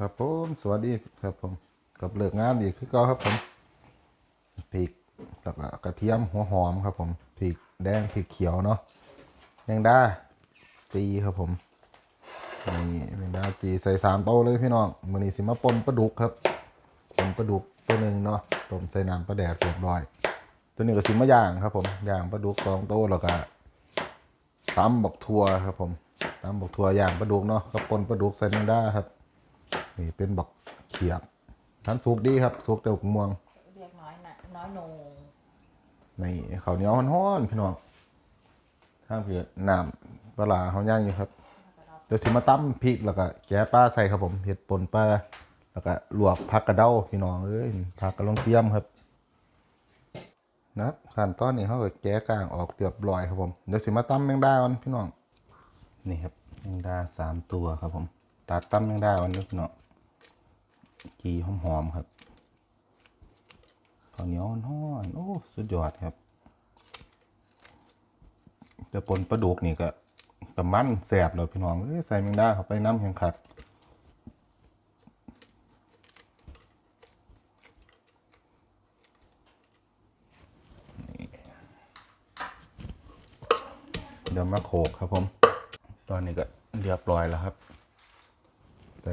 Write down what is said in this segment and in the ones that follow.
ครับผมสวัสดีครับผมกับเลิกงานอีกคือเก็ครับผมพริกแล้วก็กระเทียมหัวหอมครับผมพริกแดงพริกเขียวเนาะแมงดาจีครับผมนี่แมงดาจีใส่สามโต๊ะเลยพี่น้องมือนี้สิมาปนปลาดุกครับปนปลาดุกตัวหนึ่งเนาะต้มใส่น้ำปลาแดกเรียบร้อย ตัวนี้ก็สิมาย่างครับผมย่างปลาดุกสองโต๊ะแล้วก็ตำบักทั่วครับผมตำบักทั่วย่างปลาดุกเนาะกับปนปลาดุกใส่แมงดาครับ นี่เป็นบักเขียบทันสุกดีครับสุกแต่บักม่วงเรียกน้อยน่ะน้อยโหนงนี่ข้าวเหนียวฮ้อนๆพี่น้องข้างเผือน้ำปลาร้าเขาย่างอยู่ครับ เดี๋ยวสิมาตั้มพริกแล้วก็แกะปลาใส่ครับผมเห็ดปนปลาแล้วก็ลวกผักกระเด้าพี่น้องเอ้ยผักกระลงเทียมครับนะครับขั้นตอนนี้เขาก็แกะกลางออกเรียบร้อยครับผมเดี๋ยวสิมาตั้มแมงดาก่อนพี่น้องนี่ครับแมงดาสามตัวครับผมตัดตั้มแมงดาก่อนเด้อพี่น้อง กีหอมๆครับข้าวเหนียวฮ้อนโอ้สุดยอดครับแต่ปนปลาดุกนี่ก็กะมันแสบเลยพี่น้องเอ้ยใส่แมงดาเข้าไปน้ำแข็งขัดเดี๋ยวมาโขกครับผม ตอนนี้ก็เรียบร้อยแล้วครับ ใส่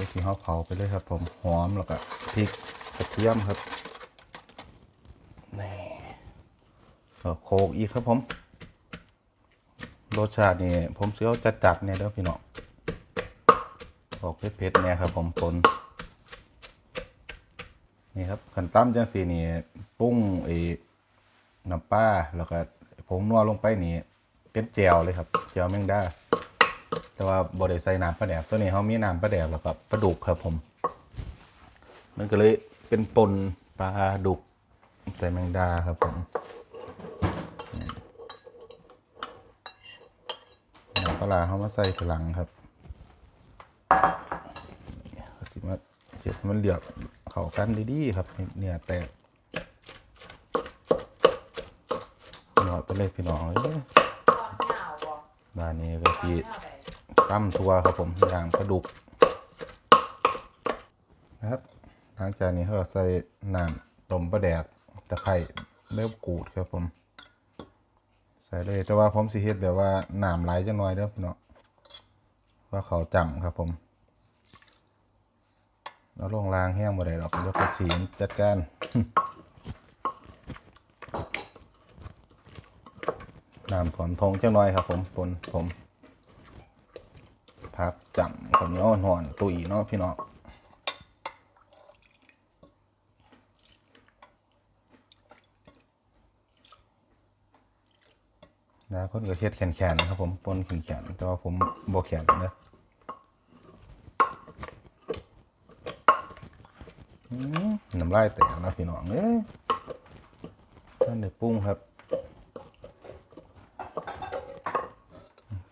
ใส่ที่เขาเผาไปเลยครับ ผมหอมแล้วก็พริกกระเทียมครับนี่ก็โขกอีกครับผมรสชาตินี่ผมเสียวจัดจัดๆเนี่ยเด้อพี่น้องออกเผ็ดๆเนี่ยครับผมปนนี่ครับขันตั้มจังสีนี่ปรุ้งไอ้น้ำปลาแล้วก็ผงนัวลงไปนี่เป็นแจวเลยครับแจวแมงดา แต่ว่าบริใส่น้ำปลาแดกตัวนี้เขามีน้ำปลาแดกแล้วก็ปลาดุกครับผม มันก็เลยเป็นปนปลาดุกใส่แมงดาครับผมเอาปลาร้าเขามาใส่ทีหลังครับก็สิมาเจ็ดมันเหลือกเข้ากันดีๆครับให้เนี่ยแตกหยอดไปเลยพี่น้องเลยตอนเหงาบ่บ้านนี้ก็สิเหงาไป ตั้มทัวครับผมอย่างปลาดุกนะครับหลังจากนี้เขาก็ใส่น้ำต้มปลาแดกตะไคร้เริ่มกูดครับผม ใส่เลยแต่ว่าผมสิเฮ็ดแบบว่าน้ำไหลจังหน่อยเด้อพี่น้องว่าเขาจำครับผมแล้วลงรางแห้งบ่ได้หรอกเดี๋ยวก็ฉีนจัดการน้ำถอนทงจังหน่อยครับผมปนผม พักจำคนนี้อ่อนหอนตุยเนาะพี่น้องนะคนก็เฮ็ดแขนๆนะครับผมปนแขนแต่ว่าผมบ่แขนนะน้ำลายแตกนะพี่น้องเอ้ยท่านเดือปรุงครับ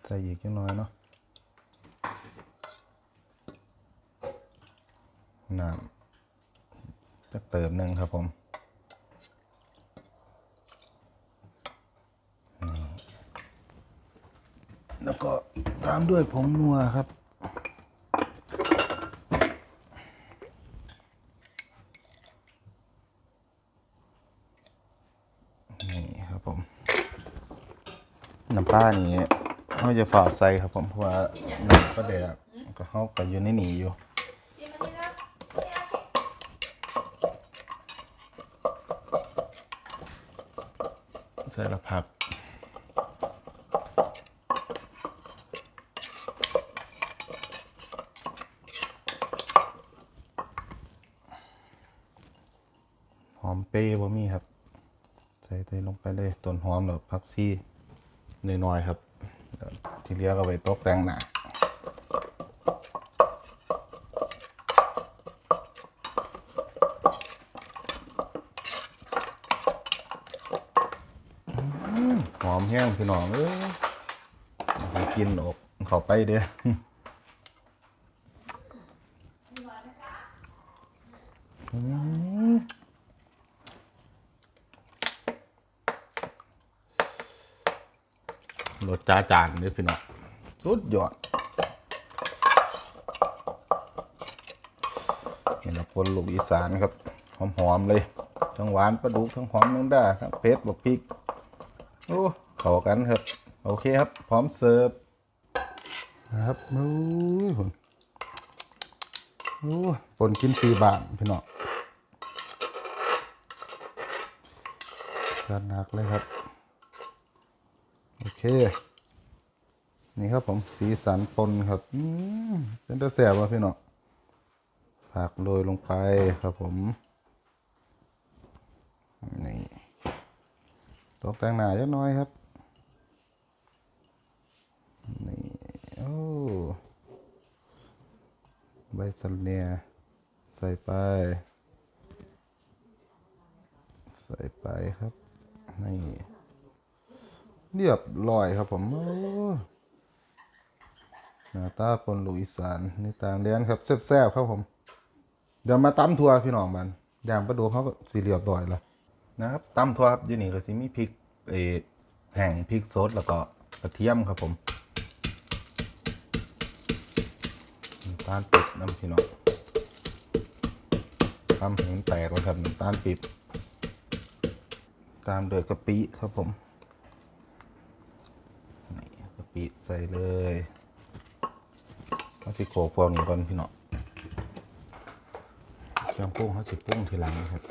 ใส่อีกจังน้อยเนาะ น้ำจะเติมหนึ่งครับผมแล้วก็ตามด้วยผงนัวครับ นี่ครับผม น้ำปลานี่เขาจะฝ่าใส่ครับผม เพราะว่าน้ำปลาแดกก็เขาก็อยู่ในนี่อยู่ กินมานี่นะ ใส่ละผักหอมเปรี้ยวบ่มีครับใส่ลงไปเลยต้นหอมแล้วผักชีน้อยๆครับ ที่เหลือก็ไปตกแต่งหน้า หอ มแห้งพี่น้องเอ้ยไปกินออกเข้าไปเด้อรสจ้าจานเด้อพี่น้องสุดยอดนี่ละคนลูกอีสานครับ หอม ๆ เลย ทั้งหวานปลาดุกทั้งหอมนังด้าทั้งเผ็ดบักพริก โอ้ เข้ากันครับ โอเคครับ พร้อมเสิร์ฟนะครับโอ้ยผมโอ้ยปนกินสี่บาทพี่น้องกันหนักเลยครับ โอเค นี่ครับผมสีสันปนครับอืมเป็นตะแสบวะพี่น้องผักโรยลงไปครับผม นี่ตกแต่งหน้าเล็กน้อยครับ นี่โอ้ใบสันเนียใส่ไป ใส่ไปครับ นี่ เรียบร้อยครับผมหน้าตาปนลูกอีสานนี่ต่างเลียนครับแซ่บๆครับผม เดี๋ยวมาตำทัวพี่น้องมันย่างประดูเขาก็สีเรียบร้อยล้วนะครับตำทัวครับยู่นี่ก็สิมีพริกเอแห้งพริกสดแล้วก็กระเทียมครับผมน้ำ ตาลปิบน้ำพี่น้องทำให้มันแตกแล้วครับน้ำตาลปิบตามด้วยกะปิครับผมนี่กะปิใส่เลยเอาสิโขกพวกนี้ก่อนพี่น้องเครื่องปรุงเขาสิปรุงทีหลังนะครับ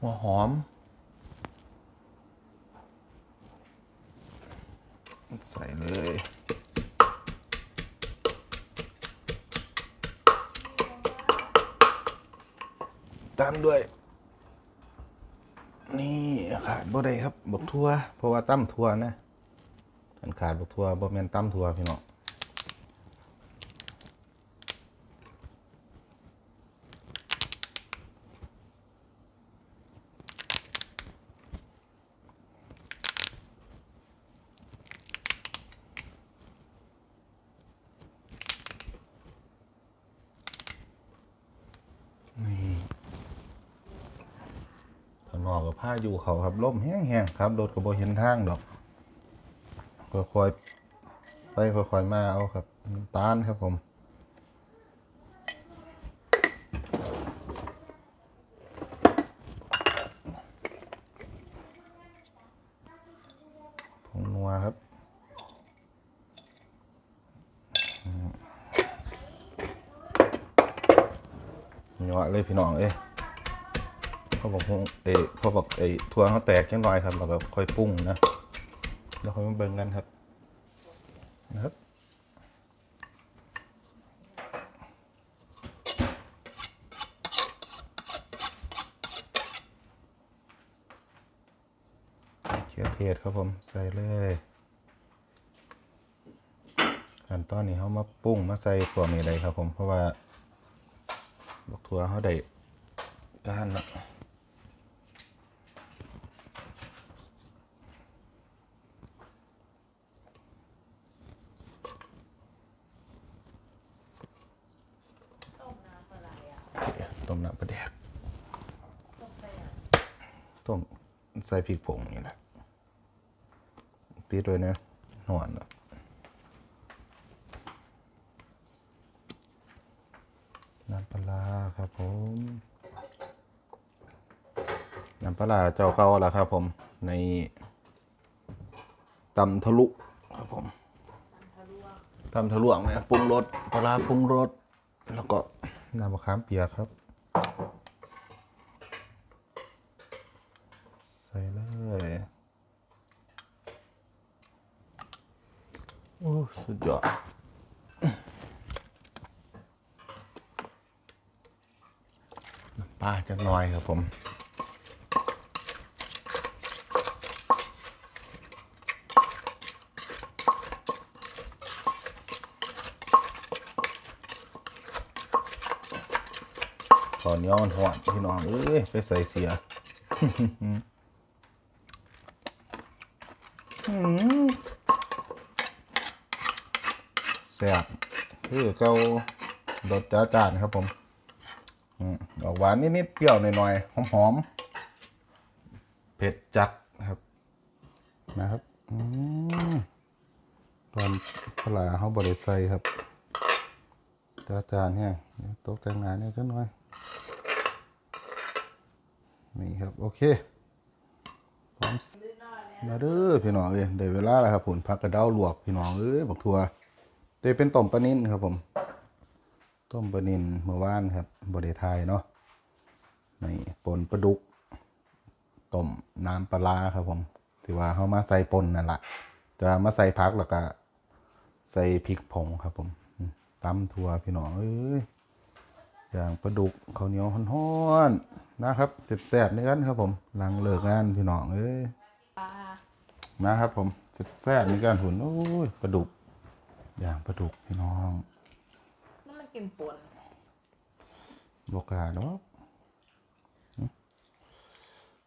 หัวหอม ใส่เลย ตามด้วย นี่ขาดบ่ได้ครับบกทั่วเพราะว่าตั้มทั่วนะฉันขาดบกทั่วบ่แม่นตั้มทั่วพี่น้องนี่ ข้าอกกับผ้าอยู่เขาครับล่มแห้งๆครับรถก็บ่เห็นทางดอกค่อยๆไปค่อยๆมาเอาครับน้ำตาลครับผมผงนัวครับเหยาะเลยพี่น้องเอ้ บอกผงเอ้พอบอกไอ้ทัวเขาแตกจังหน่อยครับเราก็ค่อยปรุงนะแล้วค่อยมาเบิ่งกันครับนะครับเขือเทศครับผมใส่เลยขั้นตอนนี้เขามาปรุงมาใส่ตัวนี้เลยครับผมเพราะว่าบักทัวเขาได้ก้านแล้วต้มน้ำปลาแดกต้มใส่พริกผงนี่แหละปิดด้วยนะหอนแล้วน้ำปลาครับผม น้ำปลาเจ้าเก่าแล้วครับผม ในตำทะลุครับผมตำทะลวงนะปรุงรสปลาร้าปรุงรสแล้วก็น้ำมะขามเปียกครับ ใส่เลย โอ้ สุดยอดน้ำปลาจักหน่อยครับผมตอนย้อนหอดพี่น้อง เอ้ย ไปใส่เสีย อืมแซ่บคือเการสจ้าจานครับผมออกหวานนิดๆเปรี้ยวหน่อยๆหอมๆเผ็ดจัดครับ นะครับอตอนปลาเขาบริใส่ครับจ้าจานเดี๋ยวตกแต่งหนาเนี่ยจังหน่อยนี่ครับ โอเคพร้อมมาเด้อพี่น้องเอ้ยได้เวลาแล้วครับผมผักกระเดาลวกพี่น้องเอ้ยบักทัวร์ เตเป็นต้มปลานิ่นครับผม ต้มปลานิ่นเมื่อวานครับบไดทายเนาะนี่ปนปลาดุกต้มน้ำปลาร้าครับผมที่ว่าเขามาใส่ปนนั่นแหละแต่ว่ามาใส่พักแล้วก็ ใส่พริกผงครับผมอืมตำทัวพี่น้องเอ้ยอย่างปลาดุกข้าวเหนียวฮ้อนๆนะครับแซ่บๆนี่กันครับผมหลังเลิกงานพี่น้องเอ้ยปลานะครับผมแซ่บๆมีการหุ่นโอ้ยปลาดุก อย่างปลาดุกพี่น้องนั่นมันกินป่นบกาดอกอื้อ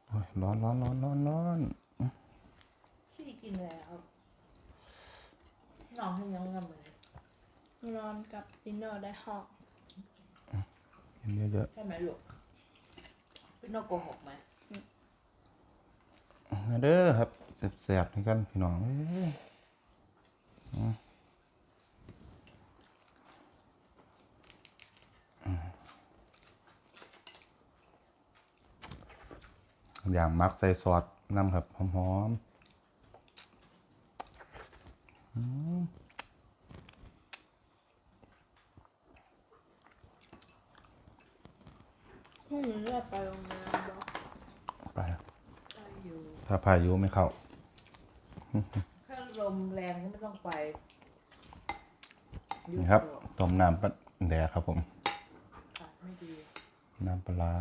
โอ้ยร้อนร้อนร้อนร้อนร้อนที่กินแล้วน้องให้ยังงำเลยนอนกับดินเนอร์ได้ห้องกินเยอะใช่ไหมลูกเป็นนกโกหกไหมๆมาเด้อครับแซ่บๆนี่กันพี่น้องเอ้ย อื้ออย่างมักใส่ซอสน้ำครับหอมๆอืมพรุ่งนี้เราไปโรงแรมบอกไปได้อยู่ถ้าพายุไม่เข้า ถ้าลมแรงก็ไม่ต้องไปอยู่นี่ครับตัวต้มน้ำปลาแดกครับผมค่ะไม่ดี น้ำปลาร้า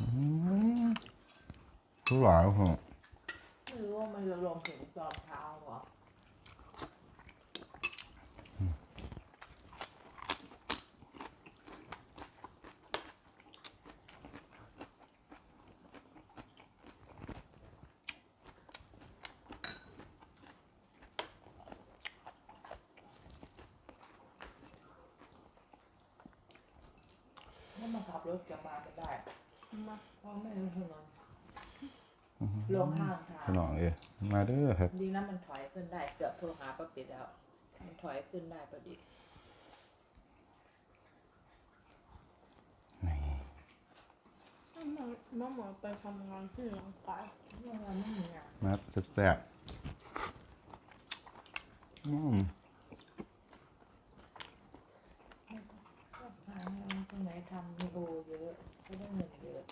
อืมรู้หลายครับไม่รู้ว่ามันจะลงถึงตอนเช้าเหรอ นี่มันขับรถกลับมาไม่ได้ มาเพราะไม่รู้ถนนลงข้างทางพี่น้องเอ้ยมาเด้อครับดีนะมันถอยขึ้นได้เกือบโทรหาป้าปิดแล้วมันถอยขึ้นได้พอดีนี่แม่หมอไปทำงานที่หลังไปเรื่องเราไม่มีงานมาแซ่บๆอืมก็หางานตรงไหนทำมีโอเยอะก็ได้เงินเยอะ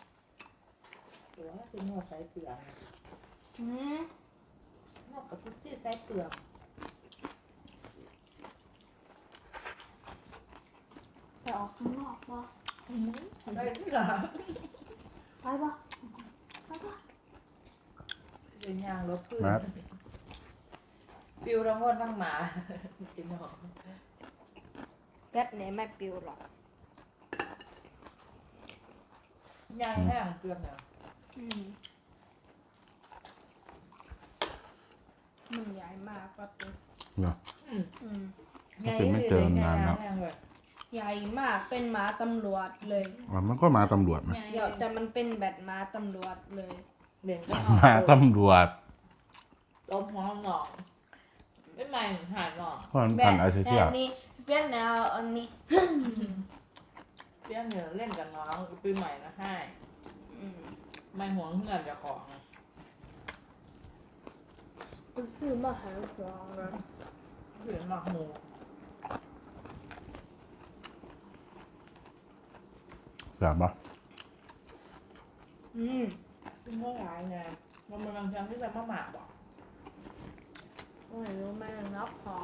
หรือว่าคือนวดสายเปลือกอืมนกับทุกที่สายเปลือกไปออกข้างนอกปะได้ที่หรอไปปะไปปะเป็นยางรถพื้นปิวทั้งหมดทั้งหมากินหอมแป๊บไหนไม่ปิวหรอกยางแห้งเปลือกเนี่ย มมันใหญ่มากปะปิ๊เนาะ อืมอืมก็เป็นไม่เจอนานแล้วแห้งเลยใหญ่มากเป็นหมาตำรวจเลย อ๋อมันก็มาตำรวจไหมเดี๋ยวแต่มันเป็นแบบหมาตำรวจเลยเหรียญก็มาตำรวจลมหัวหนองไม่ใหม่หายหนองเพราะมันแบพันบอาชีพอันนี้เป็นแนวอันนี้ เปี้ยนเหนือเล่นกับน้องปีใหม่นะให้อืม ไม่ห่วงเงินจะของมันคือมาหาของเลยเพื่อนหมักหมูแซ่บปะอืมซึ่งเท่าไหร่ไงมันมันบางครั้งที่จะมาหมักบอกไม่รู้แม่งับขอ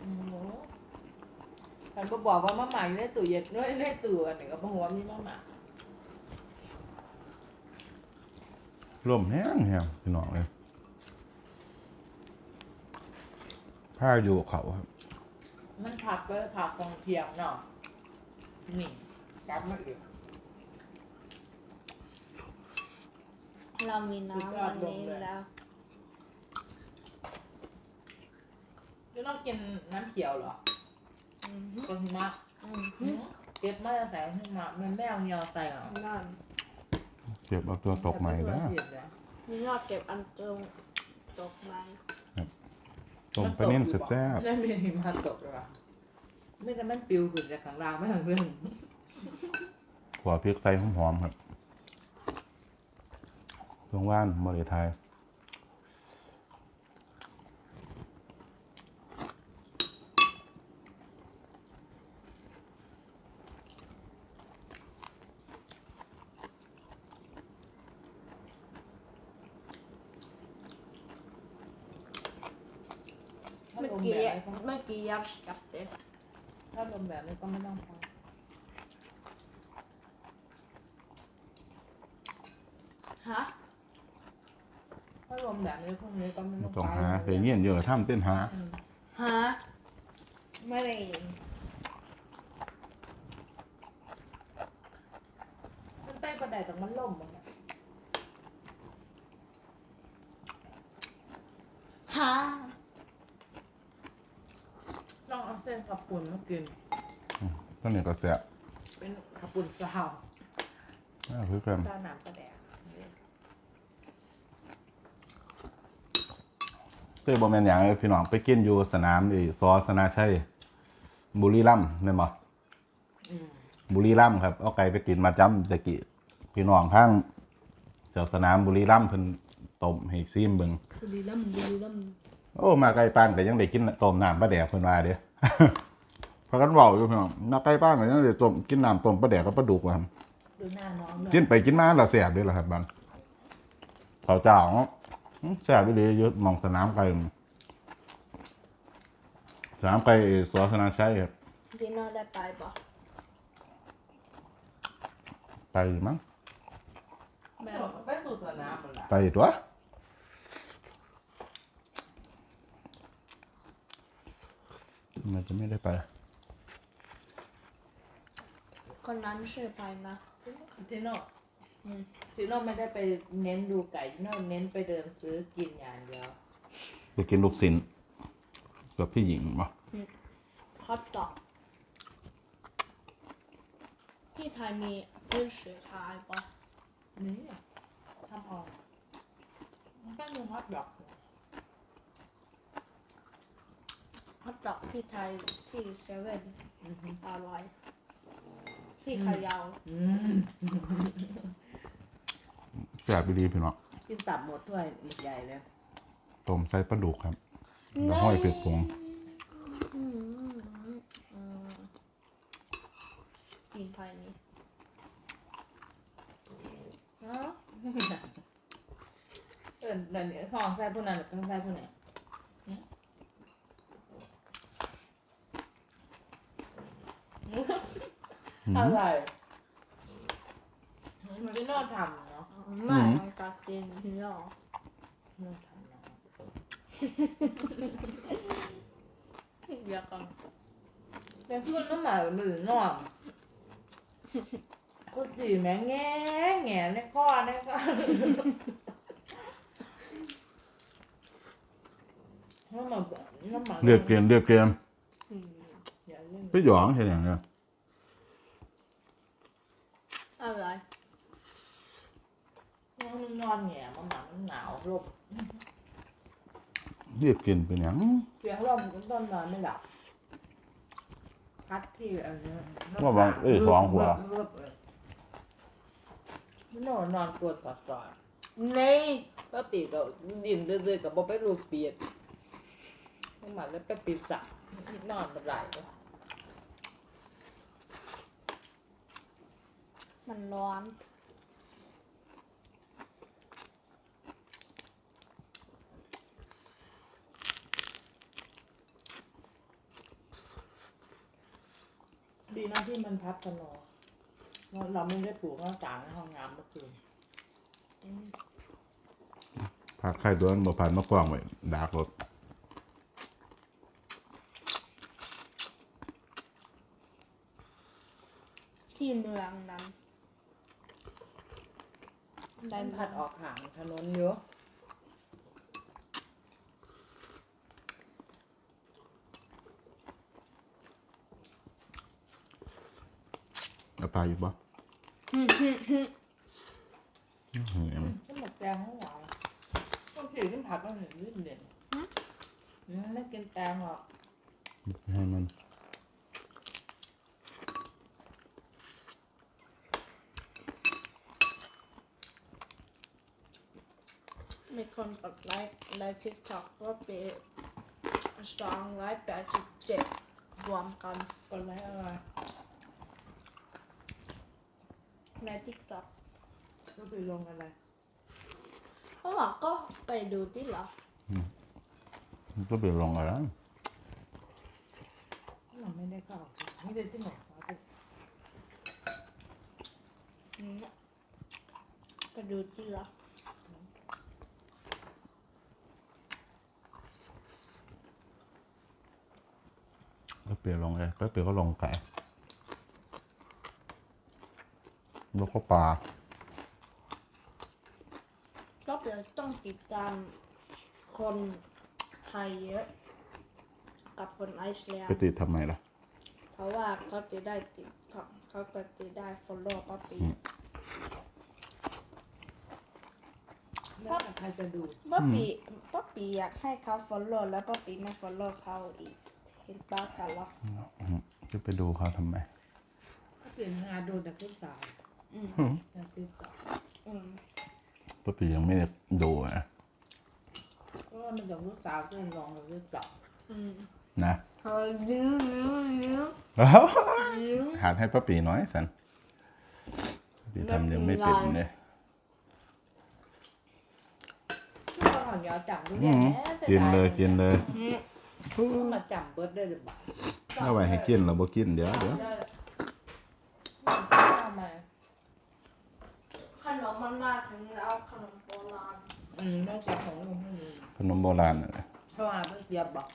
อืมฉันก็บอกว่ามาหมักอยู่ในตู้เย็นด้วยในตู้อันนี้ก็บอกว่ามีมาหมัก ร่มแห้งแห้งพี่น้องเลยผ้าอยู่เขาครับ มันผักก็ผักกองเทียมเนาะนี่กลับมาอีกเรามีน้ำวันนี้แล้วจะต้องกินน้ำเขียวเหรออืมคนหิมะอืมหืมเก็บมาจากไหนหิมะมันไม่เอาเงียวใส่เหรอ นั่น เก็บเอาตัวตกใหม่แล้วเก็บแล้วนี่ยอดเก็บอันตรงตตกไหมต้มปลานิ่มแซ่บไม่มีหิมาตกเลยว่ะไม่แต่มันปิวขึ้นจากข้างล่างไม่ทางเรื่องๆหัวพริกใส่หอมๆครับตรงว่านบริไทย ถ้าเมื่อลมกี้แบบนี้ก็เมื่อกี้ยับกับเด็กถ้าลมแบบนี้ก็ไม่ต้องทฮะำถ้าลมแบบนี้พวกนี้ก็ไม่บ่ต้องต้องไปหาเคยเงี้ยนเยอะทำเต้นหา อืม ฮะไม่ได้ มันใต้กระไดแต่มันล่มมันเนี่ย ฮะ ลองเอาเส้นขั บปุ่นมากิน ต้นนี้ก็แซ่บเป็นขับปุ่นสาวอ่าคือกันตาหนามกระแดกเต้ยบ่แม่นหยังเลยพี่น้องไปกินอยู่สนามไอ้ซอสนาชัยบุรีรัมย์แม่นบ่อืมบุรีรัมย์ครับเอาไก่ไปกินมาจ้ำตะกี้พี่น้องทางแถวสนามบุรีรัมย์เพิ่นต้มให้ซีมเบิ่งบุรีรัมย์บุรีรัมย์โอ้มาไก่ปานก็ยังได้กินต้มน้ำปลาแดกเพิ่นว่าเด้อ พากันเว้าอยู่พี่น้องมาไก่ปานก็ยังได้ต้มกินน้ำต้มปลาแดกกับปลาดุกว่าหั่นดูหน้าน้องด้วยกินไปกินมาและแซ่บเด้อล่ะครับบันข้าวเจ้าอื้อแซ่บอีหลีอยู่หม่องสนามไก่สนามไก่สอสนาชัยครับพี่น้องได้ไปปะไปมั้งแม่ไปสู่สนามมันละไปตัวมันจะไม่ได้ไป คนนั้นชื่อไปนะจิโน่อืมจิโน่ไม่ได้ไปเน้นดูไก่จิโน่เน้นไปเดินซื้อกินอย่างเดียวไปกินลูกศิลกับพี่หญิงมาฮอตดอกที่ไทยมีพืชสีไทยปะนี่ทำเออกมันก็มีฮอตดอกฮอตดอกที่ไทยที่เซเว่นอือฮึอร่อย ที่เขยาวอืมแซ่บดีพี่น้องกินตับหมดถ้วยอีกใหญ่เลยต้มใส่ปลาดุกครับแล้วห้อยเผ็ดผงอืมอืมกินไทยนี่เนาะเออเดี๋ยวนี้ของใส่พวกนั้นหรือต้องใส่พวกไหนเนี่ย อืม อะไรมันไม่น่าทำเนาะไม่มันกาเซนพี่น้องน่าทำเนาะเดี๋ยวก่อนแต่พูดน้ำหมายมือนอนกูสีแม่งแง่แง่ในข้อในข้อน้ำหมายน้ำหมายเรียบเกมเรียบเกมอืมอย่าเล่นไปหยองเห็นอย่างเงี้ย อะไร น้ องนอนแง่มันหนามันหนาวลมเรียบเกมเป็นอย่างเสียงลมก็ต้นนอนไม่หลับพัดที่อันนี้ว่าบางเอ้ยสองหัวนอนนอนกวดกอดกอดนี่ก็ปีก็ดินเรื่อยๆกับบ่ไปรูปเปียกไม่มาแล้วไปปีสักนอนบ่ได้เลยมันร้อน ดีนะที่มันพับถนนเราเราไม่ได้ปลูกหน้าต่างในห้องน้ำเมื่อคืนผักไข่ตัวนั้นบ่ผ่านมะกวางไว้ดากรถที่เมืองนั้น ได้พัดออกห่างถนนเยอะ เอาไปอยู่บ่ฮึ่มฮึ่มฮึ่มอืมก็หมดแดงทั้งหลายต้องกินผักก็เหนื่อยลื่นเด่นอืมไม่กินแตงหรอกให้มันมีคนกดไลค์ในทิกตอกว่าเป็นสองร้อยแปดสิบเจ็ดรวมกันกดไลค์อะไร ในทิกตอกก็ไปลงอะไรเขาบอกก็ไปดูที่เหรอมันก็เปลี่ยนลงอะไรเราไม่ได้เข้านี่เด็ที่หนเขาไปอืมไปดูที่เหรอก็เปลี่ยนลงเลยก็เปลี่ยนก็ลงไก่ แล้วก็ปลาก็เดี๋ยวต้องติดตามคนไทยเยอะ กับคนไอซ์แลนไปด์ติดทำไมล่ะ เพราะว่าเขาจะได้ติดเขาเขาก็จะได้ follow ป้าปีอืม แล้วแต่ใครจะดู ป้าปีป้าปีอยากให้เขา follow แล้วป้าปีไม่ follow เขาอีก เห็นป้ากันหรออืมจะไปดูเขาทำไมก็เปลี่ยนงานดูแต่ผู้สาว อืมอืมแต่ผู้สาวอืมปกติยังไม่ได้ดูนะก็มันจากผู้สาวก็ลองกับผู้สาวอืมนะเขายิ้มยิ้มยิ้มแล้วยิ้มหาดให้ป้าปีน้อยสันป้าปีทำยังไม่เป็นเลยที่เราหอนยาวจับด้วยอืมแหมกินเลยกินเลยอืมต้องมาจับเบิร์ดได้หรือเปล่าเอาไว้ให้กินเราบ่กินเดี๋ยวเดี๋ยวทำไม ขนมมันมาถึงแล้วขนมโบราณอืมต้องจับของลุงให้ดูขนมโบราณน่ะนะเพราะว่าเพื่อเสียบบอก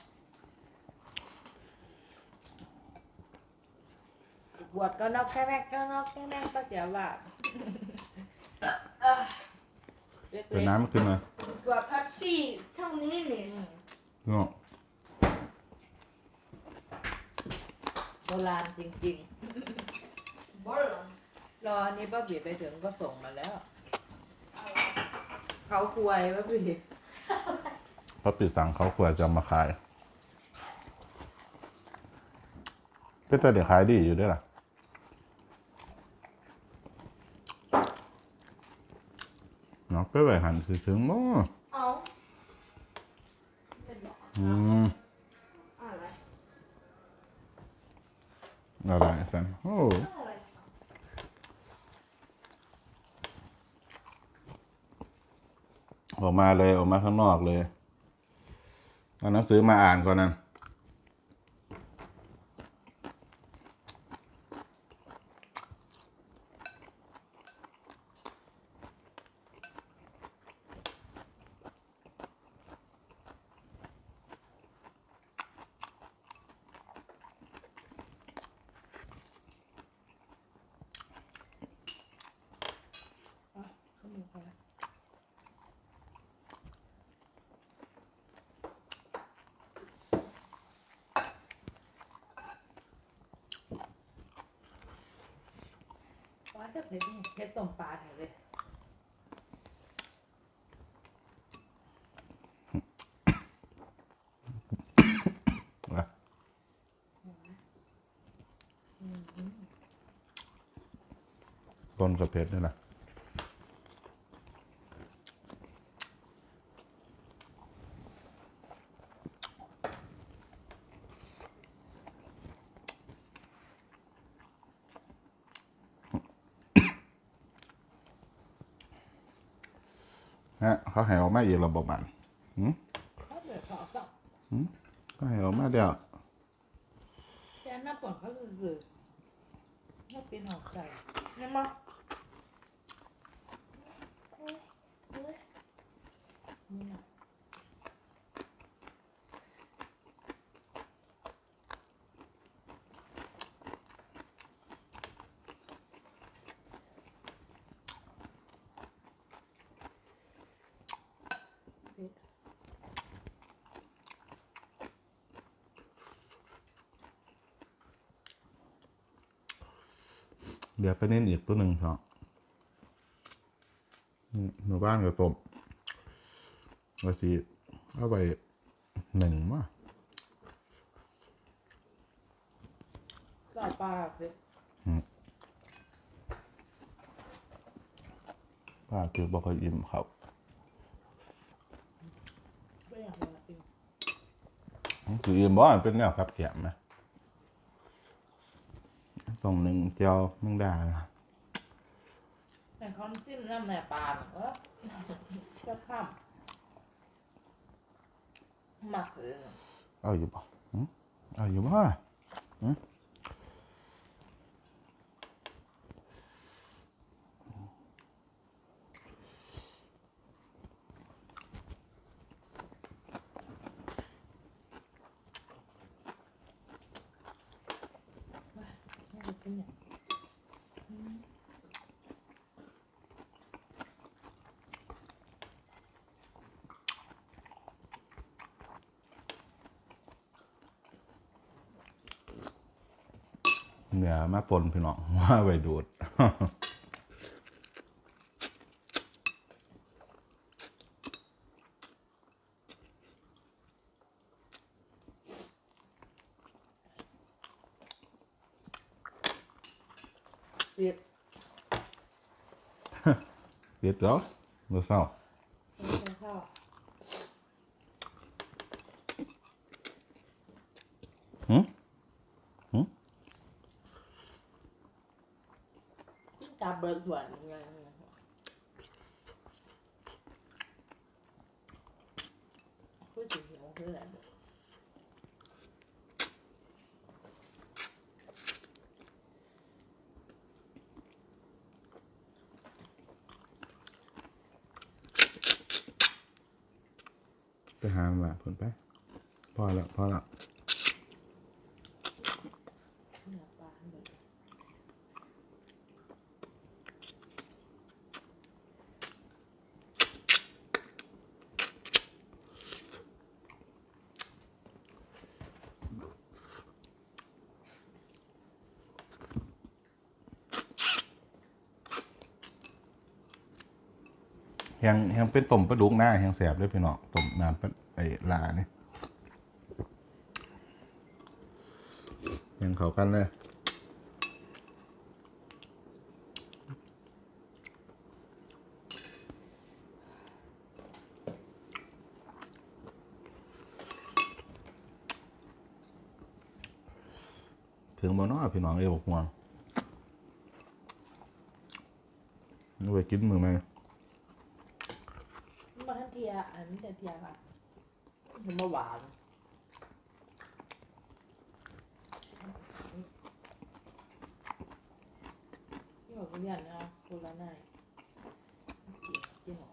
บวชก็นอกแค่แรกก็นอกแค่แรกก็เสียบว่าเอ่อเล็กเป็นน้ำขึ้นมากว่าพัชชี่เท่านี้นี่ๆอืมเนาะโบราณจริงบอลๆรออันนี้ป้าบีไปถึงก็ส่งมาแล้ว เขาควยป้าบีป้าปีสั่งเขาควรจะมาขายเป็นแต่เดี๋ยวขายดีอยู่ด้วยล่ะ เนาะไปไว้หันคือถึงบ่เอาเป็นบอกอืม อะไร อะไรสันโอ้ อะไร ออก มาเลยออกมาข้างนอกเลยเอาหนังสือมาอ่านก่อนนั้น เขามีใคร ว่าเพชรนี่เพชรต้มปลาไทนเลยวะอืมอืมต้นกระเพชรนี่แหละเขาให้ออกมาอีกระบบมันหืม เขาเดือดขอสับ ก็ให้ออกมาเดียว แค่หน้าปวดเขาเลย ๆถ้าเป็นหอกใส่ นี่มา นี่นะ เดี๋ยวไปเน้นอีกตัวหนึ่งเถอะอืมหมู่บ้านก็ตบว่าสิเอาไปหนึ่งมาลาบปลาสิป้าคือบอกให้อิ่มครับไม่อยากมากินคืออิ่มบ่มันเป็นแนวกับแกมนะ ต้องหนึ่งเจียวมึงได้นะแต่คอนจิ้มน้ำแหนปลาเออก็ข้ามหมักเลยนะเอาอยู่บ่หึเอาอยู่บ่หึ ไม่ได้กินอย่าง เหนือ มาปนพี่น้องว่าไว้ดูดเรียกเด็ดแล้วมื้อเช้า ไม่ใช่ข้าว หึ กินตาเบิร์ดหวานยังไงเนี่ยพูดถึงหิวคืออะไร ไปหามันละเพิ่นไปพอแล้วพอแล้ว เนื้อปลาเบิร์ด แฮงแฮงเป็นต้มปลาดุกหน้าแฮงแสบเลยพี่น้องต้มน้ำปลาไอ้ลานี่แฮงเขากันเลยถึงบ่นาะพี่น้องเอ้บอกว่าเอาไปกินมือไหม มาทันเทียอั นนี้แต่เทียค่ะมันมาหวานนี่บอกคุณยันนะคุณละนายกินหรอ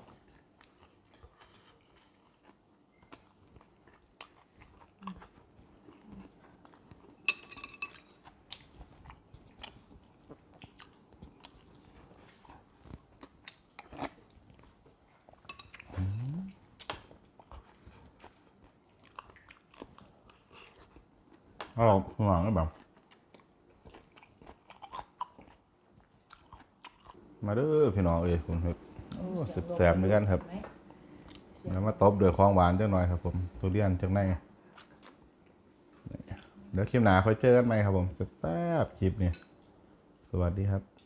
เอาเรางหลังก็แบบ มาเด้อพี่น้องเอ้ยคุณครับโอ้แสบเหมือนกันครับแล้วมาตบด้วยของหวานจังหน่อยครับ ผมทุเรียนจังในเดี๋ยวคลิปหนาค่อยเจอกันไหมครับผมแซ่บคลิปนี้สวัสดีครับ